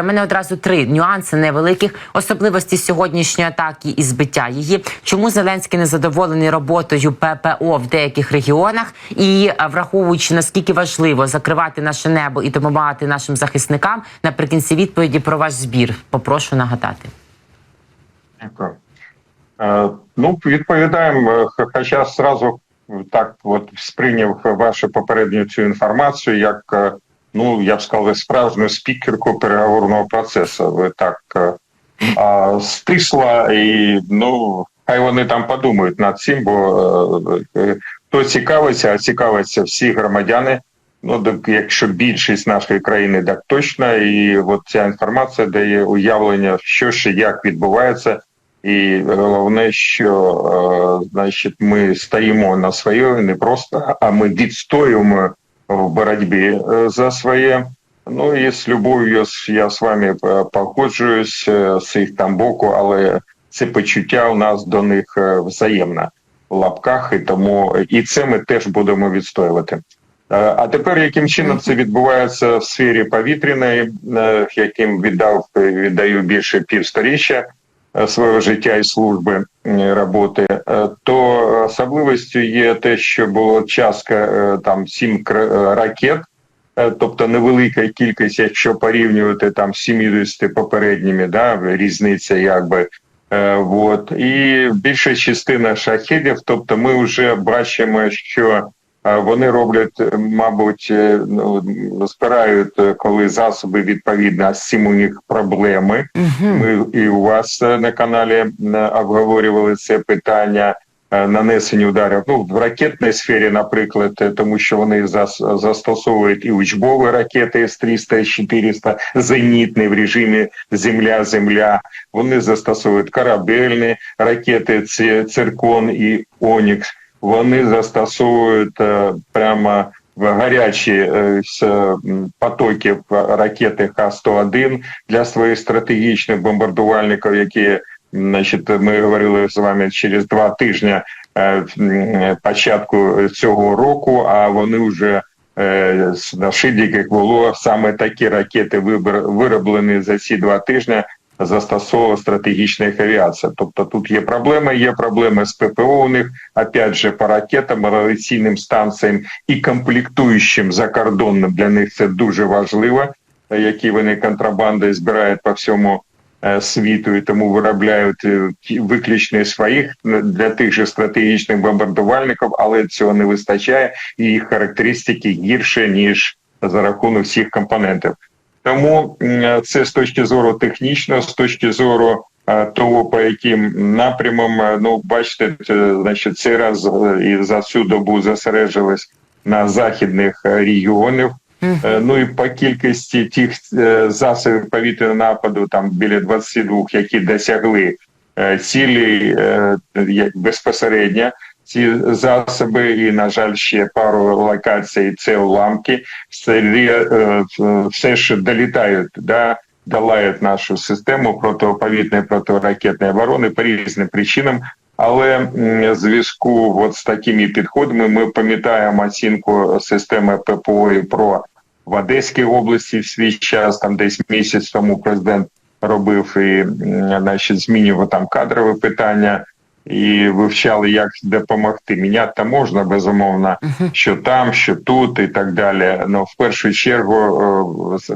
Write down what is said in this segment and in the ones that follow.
У мене одразу три нюанси невеликих особливості сьогоднішньої атаки і збиття її. Чому Зеленський не задоволений роботою ППО в деяких регіонах, і враховуючи наскільки важливо закривати наше небо і допомагати нашим захисникам, наприкінці відповіді про ваш збір попрошу нагадати. Дякую. Е, Ну, відповідаємо, е, хоча зразу так от сприйняв вашу попередню цю інформацію як, е, ну, я б сказав, справжню спікерку переговорного процесу. Ви так е, а, стисла і, ну, хай вони там подумають над цим, бо е, е, хто цікавиться, а цікавиться всі громадяни. Ну, так якщо більшість нашої країни, так точно, і от ця інформація дає уявлення, що ще як відбувається, і головне, що е, значить, ми стоїмо на своє не просто, а ми відстоюємо в боротьбі е, за своє. Ну і з любов'ю я з вами е, погоджуюсь з їх там боку, але це почуття у нас до них взаємне в лапках, і тому і це ми теж будемо відстоювати. Е, А тепер яким чином це відбувається в сфері повітряної, е, яким віддав віддаю більше півсторіччя свого життя і служби е, роботи, е, то особливістю є те, що було частка е, там сім е, ракет, е, тобто невелика кількість, якщо порівнювати там з 70 попередніми, да, різниця якби. Е, Вот і більша частина шахедів, тобто ми вже бачимо, що е, вони роблять, е, мабуть, е, ну е, коли засоби відповідно з цим у них проблеми. Ми і у вас е, на каналі е, обговорювали це питання е, нанесення ударів. Ну в ракетній сфері, наприклад, е, тому що вони зас- застосовують і учбові ракети С-300, С-400, зенітні в режимі Земля-Земля. Вони застосовують корабельні ракети «Ці- Циркон і Онікс. Вони застосовують е, прямо в гарячі е, потоків ракети Х-101 для своїх стратегічних бомбардувальників, які значить, ми говорили з вами через два тижні е, початку цього року, а вони вже е, з наших було саме такі ракети вироблені за ці два тижні. Застосовувала стратегічна їх авіація. Тобто тут є проблеми, є проблеми з ППО у них, опять же, по ракетам, авіаційним станціям і комплектуючим закордонним для них це дуже важливо, які вони контрабандою збирають по всьому е, світу і тому виробляють е, виключно своїх е, для тих же стратегічних бомбардувальників, але цього не вистачає, і їх характеристики гірше ніж за рахунок всіх компонентів. Тому це з точки зору технічного, з точки зору е, того, по яким напрямам, е, ну бачите, це, значить, цей раз е, і за цю добу зосережились на західних регіонах. Е, Ну і по кількості тих засобів повітряного нападу, там біля 22, які досягли цілі безпосередньо. Ці засоби, і на жаль, ще пару локацій це уламки, все, е, все ще долітають, да, долають нашу систему протиповітряної протиракетної оборони по різним причинам. Але в зв'язку от з такими підходами ми пам'ятаємо оцінку системи ППО і ПРО в Одеській області в свій час, там десь місяць тому президент робив і значить, змінював там кадрове питання і вивчали, як допомогти. Міняти можна безумовно, що там, що тут, і так далі. Ну в першу чергу е,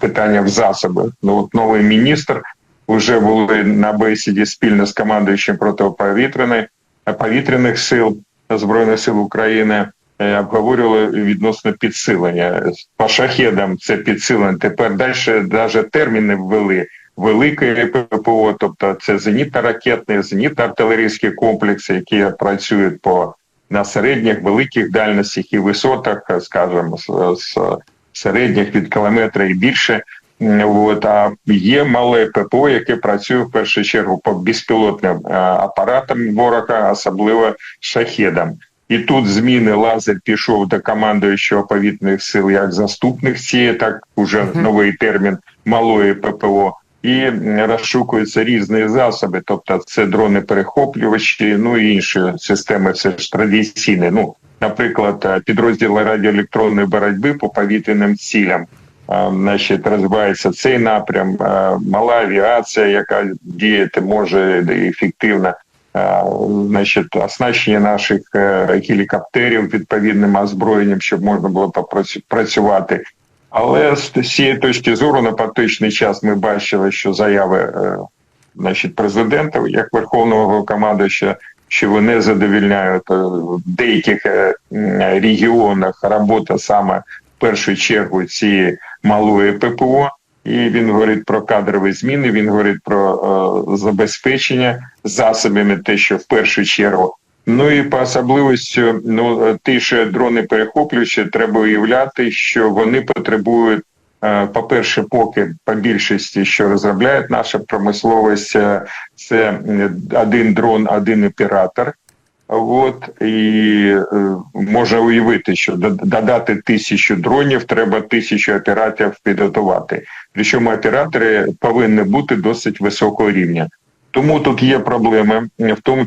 питання в засоби. Ну от новий міністр вже були на бесіді спільно з командуючим протиповітряної повітряних сил збройних сил України. е, Обговорювали відносно підсилення по шахедам. Це підсилення. Тепер далі навіть терміни ввели велике ППО, тобто це зенітно-ракетні, зенітно-артилерійські комплекси, які працюють по на середніх великих дальностях і висотах, скажімо, з, з середніх від кілометра і більше. От, а є мале ППО, яке працює в першу чергу по безпілотним е, апаратам ворога, особливо шахедам. І тут зміни лазер пішов до командуючого повітряних сил як заступник цієї, так уже новий термін малої ППО. І розшукуються різні засоби, тобто це дрони перехоплювачі, ну і інші системи, це ж традиційні. Ну, наприклад, е, підрозділи радіоелектронної боротьби по повітряним цілям. е, значить, розвивається цей напрям, е, мала авіація, яка діяти може ефективно. Значить, оснащення наших гелікоптерів відповідним озброєнням, щоб можна було попрацювати. Але з цієї точки зору на поточний час ми бачили, що заяви е, значить, президента, як верховного командуюча, що вони задовільняють е, в деяких е, регіонах робота саме в першу чергу цієї малої ППО. І він говорить про кадрові зміни. Він говорить про забезпечення засобами, те, що в першу чергу. Ну і по особливості, ну е, ті ж дрони перехоплюючі, треба уявляти, що вони потребують, е, по-перше, поки по більшості, що розробляє наша промисловість, е, це один дрон, один оператор. От і можна уявити, що додати тисячу дронів треба тисячу операторів підготувати. Причому оператори повинні бути досить високого рівня. Тому тут є проблеми, в тому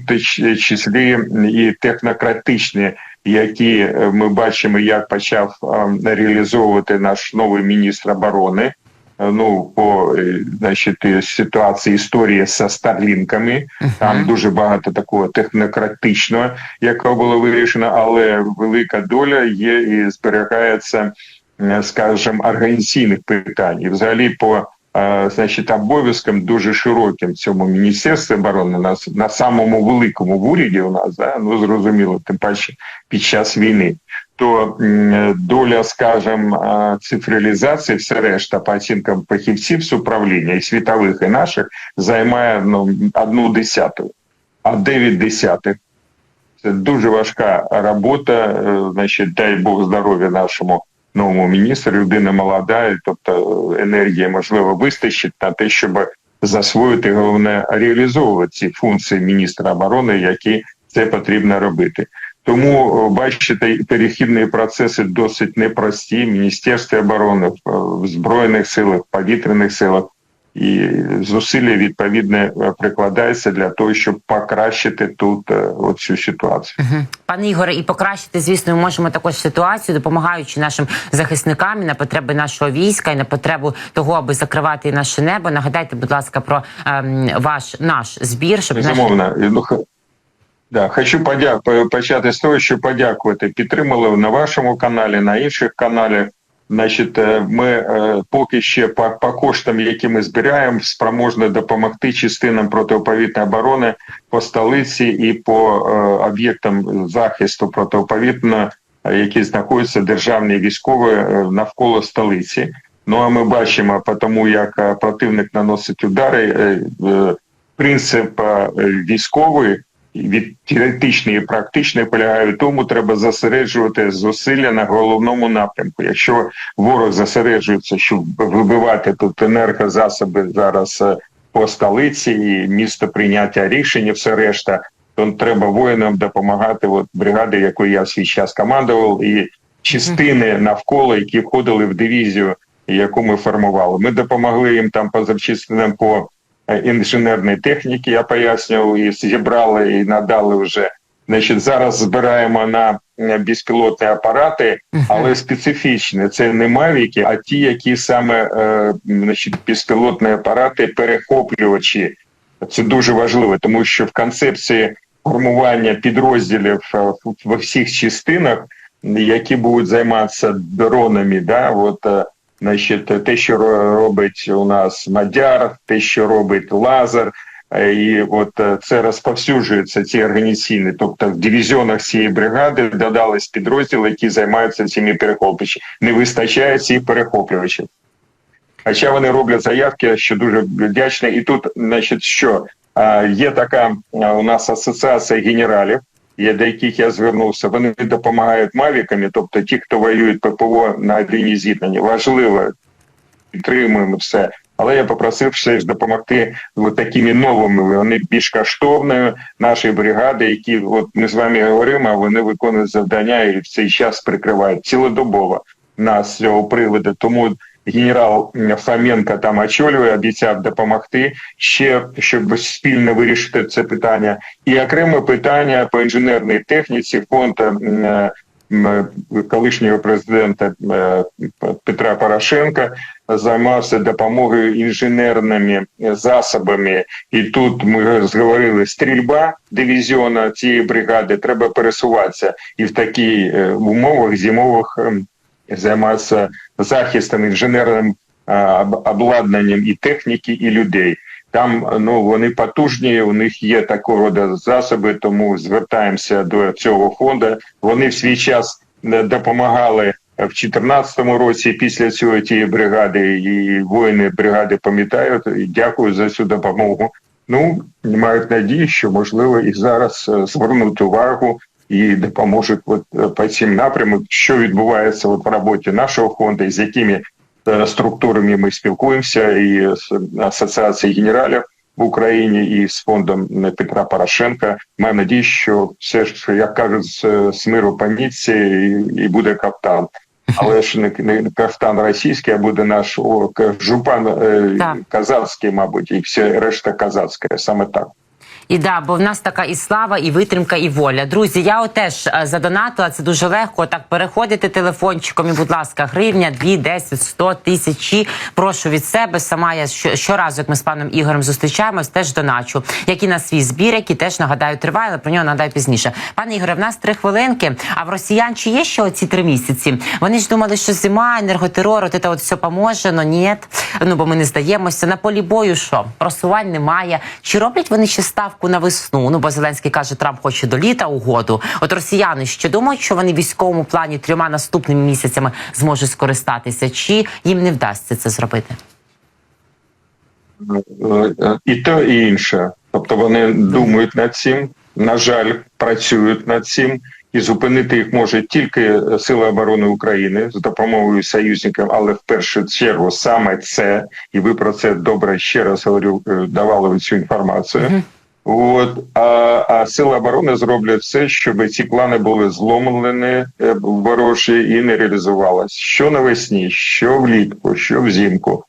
числі і технократичні, які е, ми бачимо, як почав е, реалізовувати наш новий міністр оборони. Е, Ну, по значить, ситуації історії зі старлінками, там дуже багато такого технократичного, яке було вирішено, але велика доля є і зберігається, скажімо, організаційних питань. І взагалі по значить, обов'язкам дуже широким цьому міністерстві оборони на, на самому великому в уряді у нас, да, ну зрозуміло, тим паче під час війни. То доля, скажімо, цифралізації, все решта по оцінкам фахівців з управління і світових, і наших займає ну, одну десяту, а дев'ять десятих. Це дуже важка робота. е, Значить, дай Бог здоров'я нашому новому міністру. Людина молода, тобто енергії можливо вистачить на те, щоб засвоїти головне реалізовувати ці функції міністра оборони, які це потрібно робити. Тому бачите, перехідні процеси досить непрості. Міністерстві оборони, в збройних силах, повітряних силах. І зусилля відповідне прикладається для того, щоб покращити тут е, оцю ситуацію. Мгм. Пане Ігоре, і покращити, звісно, ми можемо також ситуацію, допомагаючи нашим захисникам і на потреби нашого війська і на потребу того, аби закривати наше небо. Нагадайте, будь ласка, про ем, ваш наш збір, щоб Безумовно, І, ну, да, хочу подя... почати з того, що подякувати. Підтримали на вашому каналі, на інших каналах. Значить, е, ми е, поки ще по, по коштам, які ми збираємо, спроможні допомогти частинам протиповітної оборони по столиці і по е, об'єктам захисту протиповітної, які знаходяться державні військові е, навколо столиці. Ну а ми бачимо, по тому як е, противник наносить удари, е, принцип військовий від теоретичний і практичний полягає в тому, треба зосереджувати зусилля на головному напрямку. Якщо ворог зосереджується, щоб вибивати тут енергозасоби зараз е, по столиці і місто прийняття рішень, все решта, то треба воїнам допомагати. От бригади, якою я свій час командував, і частини навколо, які входили в дивізію, яку ми формували. Ми допомогли їм там по запчастинам по інженерної техніки, я пояснював, і зібрали і надали вже. Значить, зараз збираємо на е, безпілотні апарати, але специфічні. Це не мавіки, а ті, які саме е, значить, безпілотні апарати, перехоплювачі. Це дуже важливо, тому що в концепції формування підрозділів е, в- во всіх частинах, які будуть займатися дронами, да, от е, Значить, те, що робить у нас Мадяр, те, що робить Лазер, е, і от е, це розповсюджується ці організаційні. Тобто в дивізіонах цієї бригади додались підрозділи, які займаються цими перехоплювачами. Не вистачає цих перехоплювачів. Хоча вони роблять заявки, що дуже вдячні. І тут, значить, що а, є така у нас асоціація генералів, є до яких я звернувся. Вони допомагають мавіками, тобто ті, хто воюють ППО на лінії зіткнення. Важливо, підтримуємо все. Але я попросив все ж допомогти от такими новими. Вони більш коштовною нашої бригади, які от ми з вами говоримо, а вони виконують завдання і в цей час прикривають цілодобово нас цього приводу. Тому генерал Фоменко там очолює, обіцяв допомогти ще, щоб спільно вирішити це питання. І окреме питання по інженерній техніці фонд е, колишнього президента е, Петра Порошенка займався допомогою інженерними засобами. І тут ми зговорили стрільба дивізіона цієї бригади. Треба пересуватися і в таких е, умовах зимових ем, займатися захистом інженерним обладнанням і техніки, і людей. Там ну вони потужні, у них є такого роду засоби, тому звертаємося до цього фонду. Вони в свій час е, допомагали в 2014 році після цього тієї бригади, і воїни бригади пам'ятають. І дякую за цю допомогу. Ну мають надію, що можливо і зараз е, звернуть увагу і допоможуть от е, по цим напрямам, що відбувається от в роботі нашого фонду, і з якими е, структурами ми спілкуємося, і з асоціацією генералів в Україні, і з фондом Петра Порошенка. Маю надію, що все ж як кажуть, з, з миру по нитці і, і буде каптан. Але ж не, не кафтан російський, а буде наш о, жупан е, казацький, мабуть, і все решта казацьке. Саме так. І да, бо в нас така і слава, і витримка, і воля. Друзі, я от теж е, задонатила, це дуже легко. Так переходите телефончиком і, будь ласка, гривня, 2, 10, 100, тисячі. Прошу від себе. Сама я що- щоразу, як ми з паном Ігорем зустрічаємось, теж доначу. Як і на свій збір, який теж нагадаю триває, але про нього нагадаю пізніше. Пане Ігоре, в нас три хвилинки. А в росіян чи є ще оці три місяці? Вони ж думали, що зима, енерготерор, от це от все поможе, но ні. Ну бо ми не здаємося. На полі бою що? Просувань немає. Чи роблять вони ще ставку на весну? Ну бо Зеленський каже, Трамп хоче до літа угоду. От росіяни ще думають, що вони в військовому плані трьома наступними місяцями зможуть скористатися, чи їм не вдасться це зробити? Е, і то, і інше. Тобто вони думають над цим, на жаль, працюють над цим, і зупинити їх може тільки Сили оборони України з допомогою союзників, але в першу чергу саме це, і ви про це добре ще раз говорю, е, давали цю інформацію. От а, а сили оборони зроблять все, щоб ці плани були зломлені е, ворожі і не реалізувалися. Що навесні, що влітку, що взимку.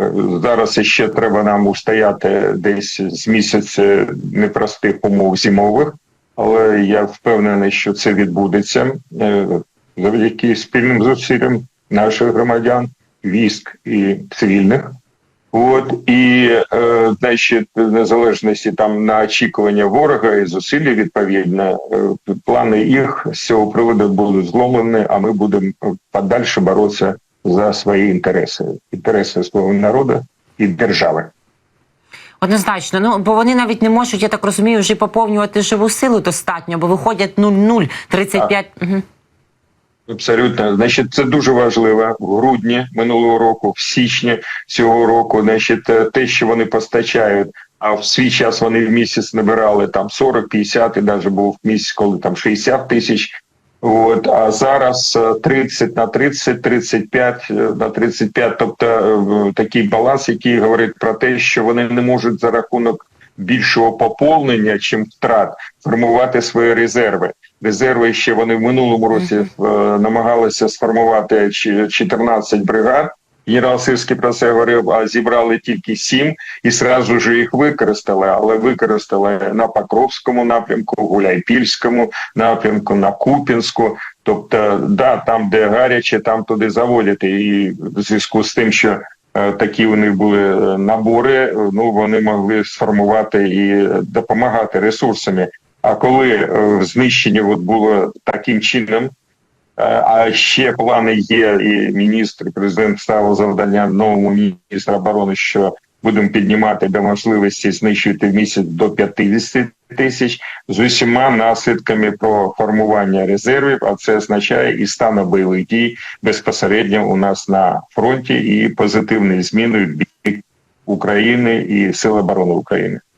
Е, Зараз ще треба нам устояти десь з місяця непростих умов зимових, але я впевнений, що це відбудеться е, завдяки спільним зусиллям наших громадян, військ і цивільних. От і е, значить, незалежності там на очікування ворога і зусилля відповідно, е, плани їх з цього приводу будуть зломлені, а ми будемо подальше боротися за свої інтереси, інтереси свого народу і держави. Однозначно, ну бо вони навіть не можуть, я так розумію, вже поповнювати живу силу достатньо, бо виходять 0-0, 35... Угу. Абсолютно, значить, це дуже важливо. В грудні минулого року, в січні цього року, значить, е, те, що вони постачають. А в свій час вони в місяць набирали там 40, 50, і навіть був місяць, коли там 60 тисяч. От а зараз е, 30 на 30, 35 е, на 35, тобто е, такий баланс, який говорить про те, що вони не можуть за рахунок більшого поповнення, чим втрат, формувати свої резерви. Резерви ще вони в минулому році е, намагалися сформувати чи- 14 бригад. Генерал Сирський про це говорив, а зібрали тільки сім і сразу ж їх використали, але використали на Покровському напрямку, Гуляйпільському напрямку, на Купінську. Тобто, да, там, де гаряче, там туди заводити. І в зв'язку з тим, що такі у них були е, набори, е, ну вони могли сформувати і допомагати ресурсами. А коли е, знищення от було таким чином, е, а ще плани є, і міністр, президент ставив завдання новому міністру оборони, що будемо піднімати до можливості знищувати в місяць до 50 тисяч з усіма наслідками про формування резервів. А це означає і стан бойових дій безпосередньо у нас на фронті, і позитивні зміни в бік України і Сил оборони України.